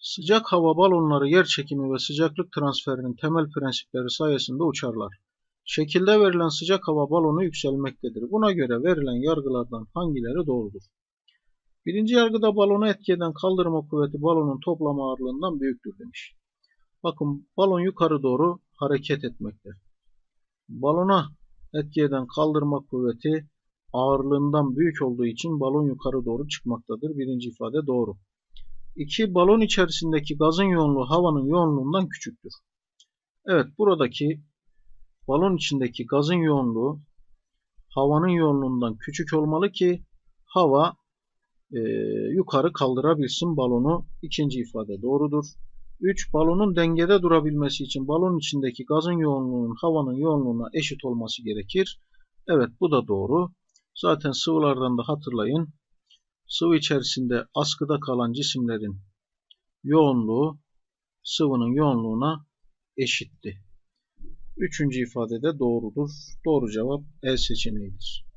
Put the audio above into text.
Sıcak hava balonları yer çekimi ve sıcaklık transferinin temel prensipleri sayesinde uçarlar. Şekilde verilen sıcak hava balonu yükselmektedir. Buna göre verilen yargılardan hangileri doğrudur? Birinci yargıda balonu etki eden kaldırma kuvveti balonun toplam ağırlığından büyüktür demiş. Bakın balon yukarı doğru hareket etmekte. Balona etki eden kaldırma kuvveti ağırlığından büyük olduğu için balon yukarı doğru çıkmaktadır. Birinci ifade doğru. 2. Balon içerisindeki gazın yoğunluğu havanın yoğunluğundan küçüktür. Evet buradaki balon içindeki gazın yoğunluğu havanın yoğunluğundan küçük olmalı ki hava e, yukarı kaldırabilsin balonu. İkinci ifade doğrudur. 3. Balonun dengede durabilmesi için balon içindeki gazın yoğunluğunun havanın yoğunluğuna eşit olması gerekir. Evet bu da doğru. Zaten sıvılardan da hatırlayın. Sıvı içerisinde askıda kalan cisimlerin yoğunluğu sıvının yoğunluğuna eşitti. Üçüncü ifade de doğrudur. Doğru cevap E seçeneğidir.